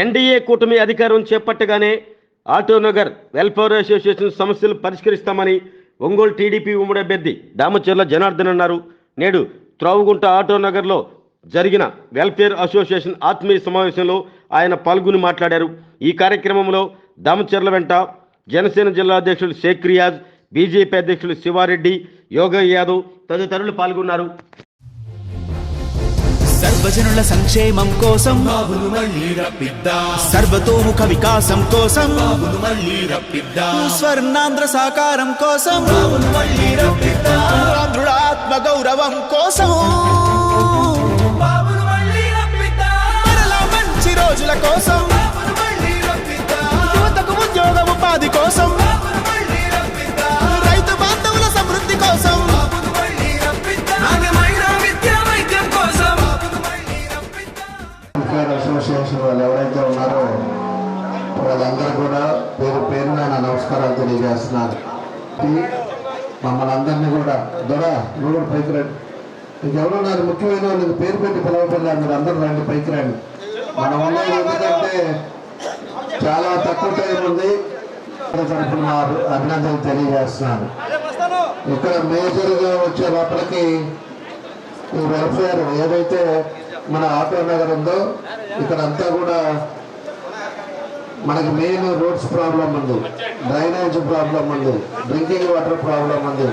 NDA కూటమి అధికారం చేపట్టగానే Autonagar welfare association సమస్యలు పరిష్కరిస్తామని ఒంగోలు టీడీపీ ఉమ్మడి అభ్యర్థి దామచర్ల జనార్దన్ అన్నారు. నేడు త్రావుగుంట ఆటోనగర్లో జరిగిన వెల్ఫేర్ అసోసియేషన్ ఆత్మీయ సమావేశంలో ఆయన పాల్గొని మాట్లాడారు. ఈ కార్యక్రమంలో దామచర్ల వెంట జనసేన జిల్లా అధ్యక్షులు షేక్ రియాజ్ బీజేపీ అధ్యక్షులు శివారెడ్డి యోగ యాదవ్ తదితరులు పాల్గొన్నారు. సర్వజనుల సంక్షేమం కోసం బాబును మళ్ళీ రప్పిద్దా. సర్వతోముఖ వికాసం కోసం బాబును మళ్ళీ రప్పిద్దా. స్వర్ణాంధ్ర సాకారం కోసం బాబును మళ్ళీ రప్పిద్దా. ఆంధ్రుల ఆత్మ గౌరవం కోసం బాబును మళ్ళీ రప్పిద్దా. మరలా మంచి రోజుల కోసం యువతకు ఉద్యోగ ఉపాధి కోసం మీకు ఎవరున్నారు ముఖ్యమైన వాళ్ళకి పేరు పెట్టి పిలవబడలేదు మీరు అందరు రండి పైకి రండి. మనం ఉన్నది ఎందుకంటే చాలా తక్కువ టైం ఉంది. తరఫున అభినందనలు తెలియజేస్తున్నాను ఇక్కడ మేజర్గా వచ్చే లోపలికి ఈ వెల్ఫేర్ ఏదైతే మన ఆటో నగర్ ఉందో ఇక్కడ అంతా కూడా మనకి మెయిన్ రోడ్స్ ప్రాబ్లం ఉంది. డ్రైనేజ్ ప్రాబ్లం ఉంది. డ్రింకింగ్ వాటర్ ప్రాబ్లం ఉంది.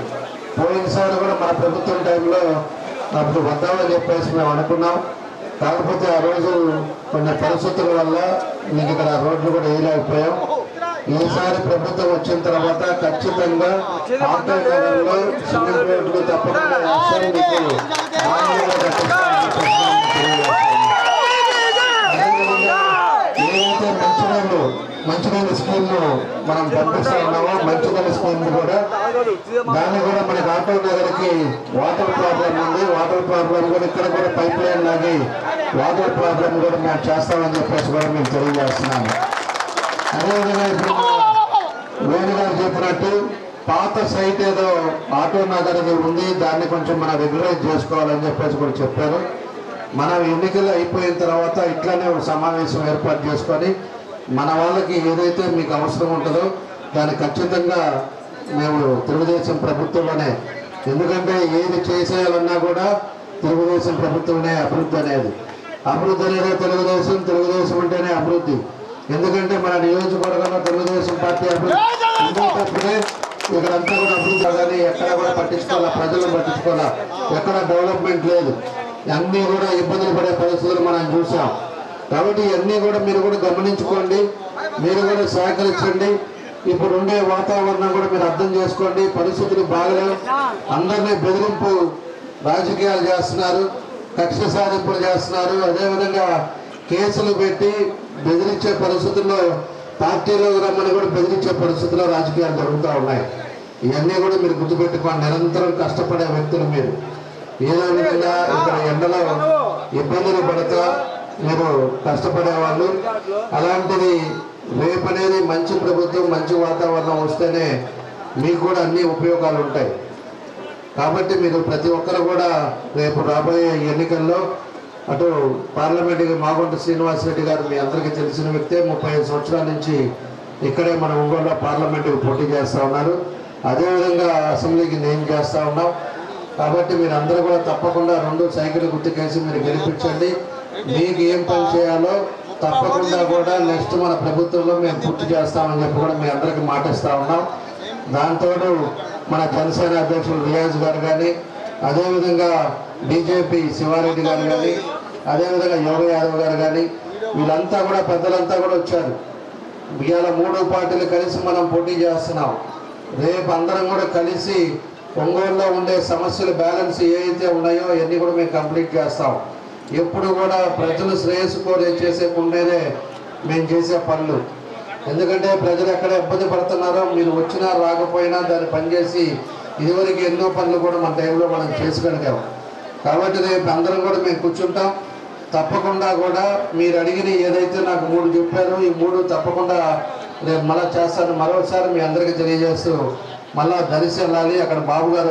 పోయినసారి కూడా మన ప్రభుత్వం టైంలో అప్పుడు వద్దామని చెప్పేసి మేము అనుకున్నాం. కాకపోతే ఆ రోజు కొన్ని పరిస్థితుల వల్ల మీకు ఇక్కడ రోడ్లు కూడా వేయలేకపోయాం. ఈసారి ప్రభుత్వం వచ్చిన తర్వాత ఖచ్చితంగా ఆటో నగర్లో సిమెంట్ రోడ్లు తప్పకుండా మంచినీళ్ళు మంచినీళ్ళ స్కీమ్ మనం పంపిస్తా ఉన్నాము? మంచినీళ్ళ స్కీమ్ కూడా. దాన్ని కూడా మన ఆటో నగర్కి వాటర్ ప్రాబ్లం ఉంది. వాటర్ ప్రాబ్లం కూడా ఇక్కడ కూడా పైప్ లైన్ లాగి వాటర్ ప్రాబ్లం కూడా మేము చేస్తామని చెప్పేసి కూడా మేము తెలియజేస్తున్నాము. అదేవిధంగా ఇప్పుడు వేణు గారు చెప్పినట్టు పాత సైట్ ఏదో ఆటో నగర్ది ఉంది. దాన్ని కొంచెం మనం రెగ్యులైజ్ చేసుకోవాలని చెప్పేసి కూడా చెప్పారు. మనం ఎన్నికలు అయిపోయిన తర్వాత ఇట్లానే ఒక సమావేశం ఏర్పాటు చేసుకొని మన వాళ్ళకి ఏదైతే మీకు అవసరం ఉంటుందో దాన్ని ఖచ్చితంగా మేము తెలుగుదేశం ప్రభుత్వంలోనే ఎందుకంటే ఏది చేసేయాలన్నా కూడా తెలుగుదేశం ప్రభుత్వమే అభివృద్ధి అనేది. అభివృద్ధి అనేది తెలుగుదేశం తెలుగుదేశం అంటేనే అభివృద్ధి. ఎందుకంటే మన నియోజకవర్గంలో తెలుగుదేశం పార్టీ అభివృద్ధి ఇక్కడంతా కూడా అభివృద్ధి కానీ ఎక్కడ కూడా పట్టించుకోవాలా ప్రజలను పట్టించుకోవాలా ఎక్కడ డెవలప్మెంట్ లేదు. అన్నీ కూడా ఇబ్బందులు పడే పరిస్థితులు మనం చూసాం. కాబట్టి ఇవన్నీ కూడా మీరు కూడా గమనించుకోండి మీరు కూడా సహకరించండి. ఇప్పుడు ఉండే వాతావరణం కూడా మీరు అర్థం చేసుకోండి పరిస్థితులు బాగలేవు. అందరినీ బెదిరింపు రాజకీయాలు చేస్తున్నారు కక్ష సాధింపులు చేస్తున్నారు. అదేవిధంగా కేసులు పెట్టి బెదిరించే పరిస్థితుల్లో పార్టీలో రమ్మని కూడా బెదిరించే పరిస్థితుల్లో రాజకీయాలు జరుగుతూ ఉన్నాయి. ఇవన్నీ కూడా మీరు గుర్తుపెట్టుకోండి. నిరంతరం కష్టపడే వ్యక్తులు మీరు. ఏదో విధంగా ఇక్కడ ఎండలో ఇబ్బందులు పడతా మీరు కష్టపడే వాళ్ళు అలాంటిది రేపు అనేది మంచి ప్రభుత్వం మంచి వాతావరణం వస్తేనే మీకు కూడా అన్ని ఉపయోగాలు ఉంటాయి కాబట్టి మీరు ప్రతి ఒక్కరు కూడా రేపు రాబోయే ఎన్నికల్లో అటు పార్లమెంటుకి మాగుంట శ్రీనివాసరెడ్డి గారు మీ అందరికీ తెలిసిన వ్యక్తే ముప్పై ఐదు సంవత్సరాల నుంచి ఇక్కడే మన ఒంగోలులో పార్లమెంటుకి పోటీ చేస్తూ ఉన్నారు. అదేవిధంగా అసెంబ్లీకి నేను చేస్తూ ఉన్నాం. కాబట్టి మీరు అందరూ కూడా తప్పకుండా రెండు సైకిల్ గుర్తుకేసి మీరు గెలిపించండి. మీకు ఏం పని చేయాలో తప్పకుండా కూడా నెక్స్ట్ మన ప్రభుత్వంలో మేము పూర్తి చేస్తామని చెప్పి కూడా మీ అందరికీ మాటిస్తా ఉన్నాం. దాంతో మన జనసేన అధ్యక్షుడు రియాజ్ గారు కానీ అదేవిధంగా బీజేపీ శివారెడ్డి గారు కానీ అదేవిధంగా యోగ యాదవ్ గారు కానీ వీళ్ళంతా కూడా పెద్దలంతా కూడా వచ్చారు. ఇవాళ మూడు పార్టీలు కలిసి మనం పోటీ చేస్తున్నాం. రేపు అందరం కూడా కలిసి ఒంగోలులో ఉండే సమస్యలు బ్యాలెన్స్ ఏవైతే ఉన్నాయో అవన్నీ కూడా మేము కంప్లీట్ చేస్తాం. ఎప్పుడు కూడా ప్రజలు శ్రేయస్సు కోరే చేసే మేము చేసే పనులు. ఎందుకంటే ప్రజలు ఎక్కడ ఇబ్బంది పడుతున్నారో మీరు వచ్చినా రాకపోయినా దాన్ని పనిచేసి ఇదివరకు ఎన్నో పనులు కూడా మన టైంలో మనం చేసుకోగలిగాం కాబట్టి రేపు అందరం కూడా మేము కూర్చుంటాం. తప్పకుండా కూడా మీరు అడిగిన ఏదైతే నాకు మూడు చెప్పారో ఈ మూడు తప్పకుండా రేపు మళ్ళా చేస్తాను. మరోసారి మీ అందరికీ తెలియజేస్తూ మళ్ళా దరిసి వెళ్ళాలి అక్కడ బాబు గారు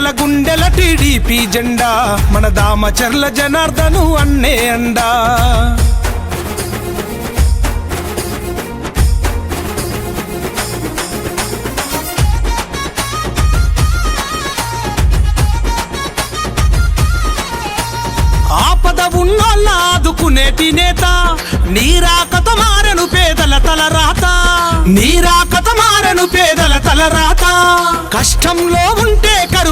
నిరుపేదల గుండెల టీడీపీ జెండా మన దామచర్ల జనార్దను అన్నే అండా. ఆపద ఉన్నోళ్ళ ఆదుకునేటి నేత నీరాకత మారను పేదల తల రాత నీరాకత మారను పేదల తల రాత కష్టంలో ఉంటే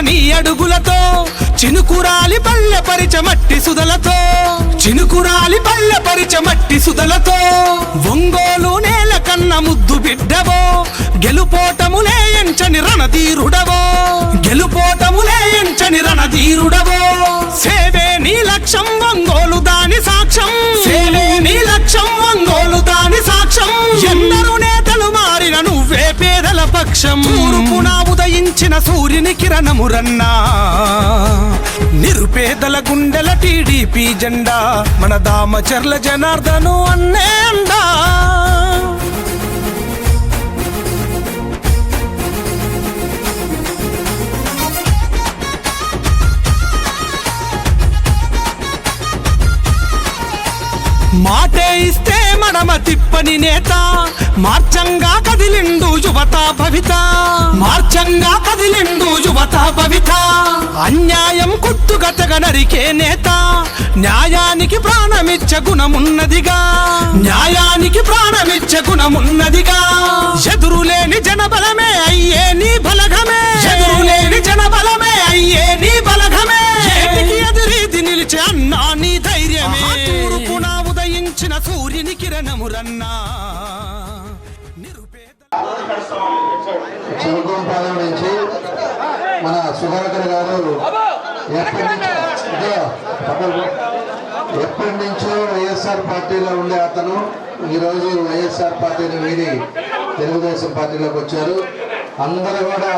నీ అడుగులతో చినుకురాలి పల్లె పరిచ మట్టి సుదలతో చినుకురాలి పల్లె పరిచ మట్టి సుదలతో ఒంగోలు నేల కన్న ముద్దు బిడ్డవో గెలుపోటములే ఎంచని రణధీరుడవో గెలుపోటములే ఎంచని రణధీరుడవో సేవే నీ లక్ష్యం ఉదయించిన సూర్యుని కిరణమురన్నా. నిరుపేదల గుండెల టీడీపీ జెండా మన దామచర్ల జనార్దను అన్నే అండా. మాటే ఇస్తే మనమ తిప్పని నేత మార్చంగా కదిలిండు యువత భవిత. మార్చంగా కదిలిండు భవిత అన్యాయం కుట్టుగతగా నరికే నేత. న్యాయానికి ప్రాణమిచ్చ గుణమున్నదిగా. న్యాయానికి ప్రాణమిచ్చ గుణమున్నదిగా. ఎదురులేని జనబల సుధాకర్ గారు ఎప్పటి నుంచో వైఎస్ఆర్ పార్టీలో ఉండే అతను ఈరోజు వైఎస్ఆర్ పార్టీని వీడి తెలుగుదేశం పార్టీలోకి వచ్చారు. అందరూ కూడా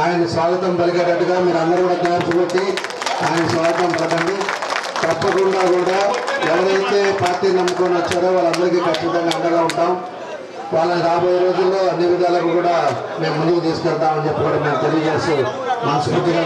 ఆయన స్వాగతం పలికేటట్టుగా మీరు అందరూ కూడా కొట్టి ఆయన స్వాగతం పలకండి. తప్పకుండా కూడా ఎవరైతే పార్టీ నమ్ముకొని వచ్చారో వాళ్ళందరికీ ఖచ్చితంగా అండగా ఉంటాం. వాళ్ళని రాబోయే రోజుల్లో అన్ని విధాలకు కూడా మేము ముందుకు తీసుకెళ్తామని చెప్పి కూడా మేము తెలియజేస్తూ মাছ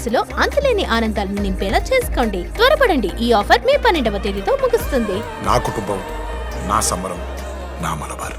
మనసులో అంతులేని ఆనందాలను నింపేలా చేసుకోండి. త్వరపడండి. ఈ ఆఫర్ మే పన్నెండవ తేదీతో ముగుస్తుంది. నా కుటుంబం నా సమరం నా మలబార్